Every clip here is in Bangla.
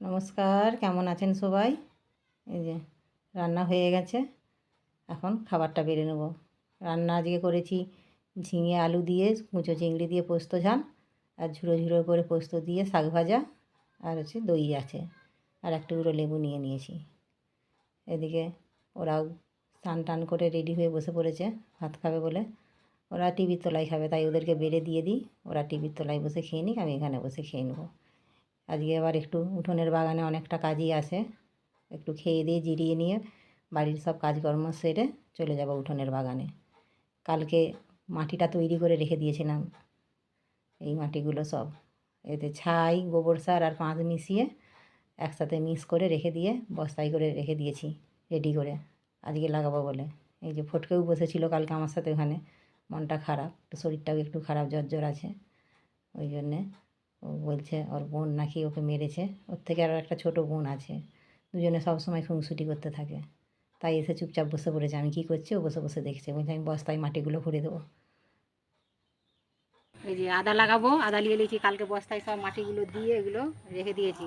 নমস্কার, কেমন আছেন সবাই? এই যে রান্না হয়ে গেছে, এখন খাবারটা বেড়ে নেব। রান্না আজকে করেছি ঝিঙে আলু দিয়ে, কুঁচো চিংড়ি দিয়ে পোস্ত ঝাল, আর ঝুড়ো ঝুড়ো করে পোস্ত দিয়ে শাক ভাজা, আর হচ্ছে দই আছে, আর এক টুকরো লেবু নিয়ে নিয়েছি। এদিকে ওরাও স্নান টান করে রেডি হয়ে বসে পড়েছে, ভাত খাবে বলে। ওরা টিভির তলায় খাবে, তাই ওদেরকে বেড়ে দিয়ে দিই, ওরা টিভির তলায় বসে খেয়ে নিক, আমি এখানে বসে খেয়ে নেব। আজকে আবার একটু উঠোনের বাগানে অনেকটা কাজই আছে। একটু খেয়ে দিয়ে জিরিয়ে নিয়ে বাড়ির সব কাজকর্ম সেরে চলে যাব উঠোনের বাগানে। কালকে মাটিটা তৈরি করে রেখে দিয়েছিলাম। এই মাটিগুলো সব। এতে ছাই, গোবর সার আর পাঁচ মিশিয়ে একসাথে মিক্স করে রেখে দিয়ে বস্তায় করে রেখে দিয়েছি, রেডি করে। আজকে লাগাবো বলে। এই যে ফটকেও বসেছিল কালকে আমার সাথে ওখানে। মনটা খারাপ শরীরটাও একটু খারাপ, জ্বর জ্বর আছে। ওই জন্যে ও বলছে ওর বোন নাকি ওকে মেরেছে। ওর থেকে আরও একটা ছোটো বোন আছে। দুজনে সবসময় খুনসুটি করতে থাকে। তাই এসে চুপচাপ বসে পড়েছে। আমি কী করছি? ও বসে বসে দেখছে। বলছে, আমি বস্তায় মাটিগুলো ভরে দেবো। এই যে আদা লাগাবো। আদা নিয়ে নিয়েছি। কালকে বস্তায় সব মাটিগুলো দিয়ে এগুলো রেখে দিয়েছি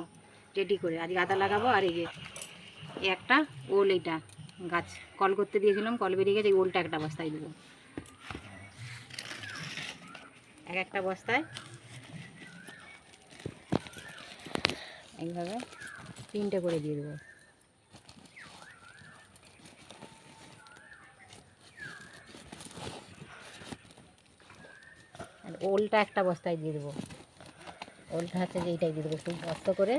রেডি করে। আজকে আদা লাগাবো আর এই যে একটা ওল এইটা গাছ। কল করতে দিয়েছিলাম, কল বেরিয়ে গেছে। ওলটা একটা বস্তায় দেবো। এক একটা বস্তায় এইভাবে তিনটে করে দিয়ে দেবো। আর ওলটা একটা বস্তায় দিয়ে দেবো। ওলটা হচ্ছে যে এইটাই দিয়ে দেবো একটু বস্ত করে।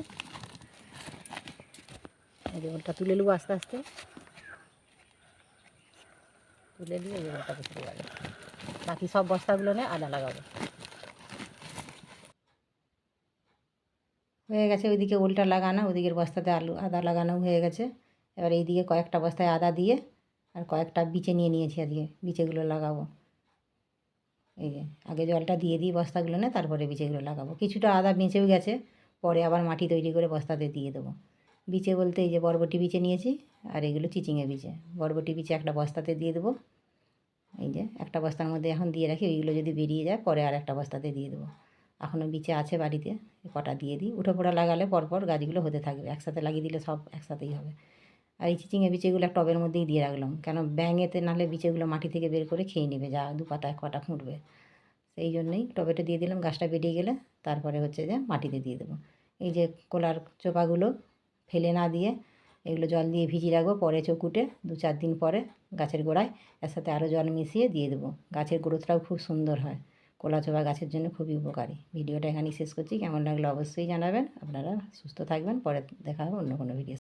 এই যে ওলটা তুলে নেব আস্তে আস্তে। তুলে নিয়ে ওলটা বসে যাবে বাকি সব বস্তাগুলো নিয়ে আদা লাগাবো। হয়ে গেছে, ওইদিকে উল্টা লাগানো ওদিকের বস্তাতে আলু, আদা লাগানো হয়ে গেছে। এবার এইদিকে কয়েকটা বস্তায় আদা দিয়ে আর কয়েকটা বিচে নিয়ে নিয়েছি আজকে, বিচেগুলো লাগাবো। এই যে, আগে জলটা দিয়ে দিই বস্তাগুলো না তারপরে বিচেগুলো লাগাবো। কিছুটা আদা বেঁচেও গেছে, পরে আবার মাটি তৈরি করে বস্তাতে দিয়ে দেবো। বিচে বলতে এই যে বরবটি বিচে নিয়েছি, আর এগুলো চিচিঙে বিচে। বরবটি বিচে একটা বস্তাতে দিয়ে দেবো। এই যে, একটা বস্তার মধ্যে এখন দিয়ে রাখি, ওইগুলো যদি বেরিয়ে যায়, পরে আর একটা বস্তাতে দিয়ে দেবো। এখনও বিচে আছে বাড়িতে কটা দিয়ে দিই। উঠো পড়া লাগালে পরপর গাছগুলো হতে থাকবে, একসাথে লাগিয়ে দিলে সব একসাথেই হবে। আর এই চিচিঙে বিচেগুলো টবের মধ্যেই দিয়ে রাখলাম, কেন ব্যাঙেতে নাহলে বিচেগুলো মাটি থেকে বের করে খেয়ে নেবে, যা দু পাতা এক পাতা ফুটবে। সেই জন্যই টবেটা দিয়ে দিলাম, গাছটা বেরিয়ে গেলে তারপরে হচ্ছে যে মাটিতে দিয়ে দেবো। এই যে কোলার চোপাগুলো ফেলে না দিয়ে এগুলো জল দিয়ে ভিজিয়ে রাখব, পরে চকুটে দু চার দিন পরে গাছের গোড়ায় এর সাথে আরও জল মিশিয়ে দিয়ে দেবো। গাছের গ্রোথটাও খুব সুন্দর হয়। কোলা চোবা গাছের জন্য খুবই উপকারী। ভিডিওটা এখানেই শেষ করছি। কেমন লাগল অবশ্যই জানাবেন। আপনারা সুস্থ থাকবেন। পরে দেখা হবে অন্য কোনো ভিডিও